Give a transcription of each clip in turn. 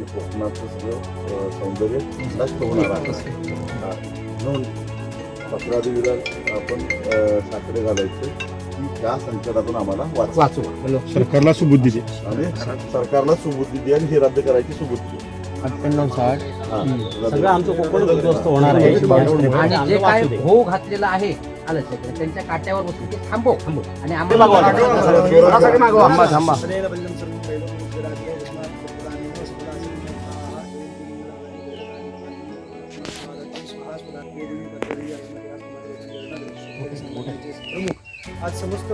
आणि कोकणाचं सगळं सौंदर्य नष्ट होणार आहे. म्हणून पत्रादेवीला आपण साखरे घालायचं. की त्या संकटातून आम्हाला वाच वाचू सरकारला सुबुद्धी दे आणि सरकारला सुबुद्धी दे आणि हे रद्द करायची सुबुद्धी. अठ्ठ्याण्णव साठ. सगळं आमचं कोकण उद्ध्वस्त होणार आहे. आणि जे काय वाचू दे. भोग घातलेला आहे आलं लक्षात. त्यांच्या काट्यावर बसून ते थांबव थांबव आणि आम्हाला थांबा थांबा. प्रमुख आज समस्त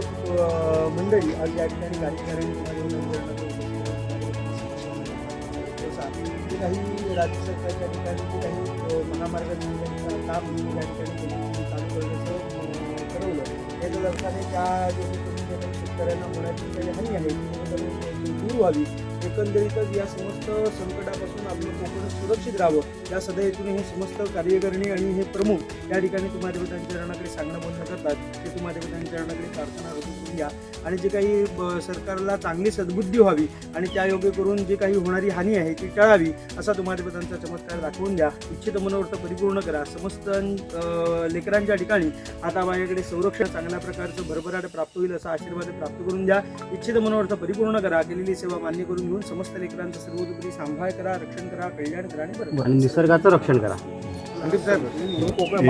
मंडळी आज या ठिकाणी कार्यकारिणी काही राज्य सरकारच्या ठिकाणी जे काही अ, महामार्ग निर्मितीचं काम या ठिकाणी चालू करण्याचं ठरवलं त्याच्या अर्थाने त्या जे काही शेतकऱ्यांना होण्याची हानी आहे दूर व्हावी एकंदरीतच या समस्त संकटापासून आपलं कोकण सुरक्षित राहावं. या सदैतून हे समस्त कार्यकारिणी आणि हे प्रमुख या ठिकाणी तुम्हा देवतांच्या चरणाकडे सांगणं बोलणं करतात. ते तुम्हा देवतांच्या चरणाकडे प्रार्थना करून घ्या. आणि जे काही ब- सरकारला चांगली सद्बुद्धी व्हावी आणि त्या योग्य करून जे काही होणारी हानी आहे ती टाळावी असा तुम्हा देवतांचा चमत्कार दाखवून द्या. इच्छित मनोवर्थ परिपूर्ण करा. समस्त लेकरांच्या ठिकाणी आता माझ्याकडे संरक्षण चांगल्या प्रकारचं भरभराट प्राप्त होईल असा आशीर्वाद प्राप्त करून द्या. इच्छित मनोवर्थ परिपूर्ण करा. केलेली सेवा मान्य करून घेऊन समस्त लेकरांचं सर्वतोपरी सांभाळ करा रक्षण करा कल्याण करा आणि बरं. आणि निसर्गाचं रक्षण करा. संदीप साहेब कोकण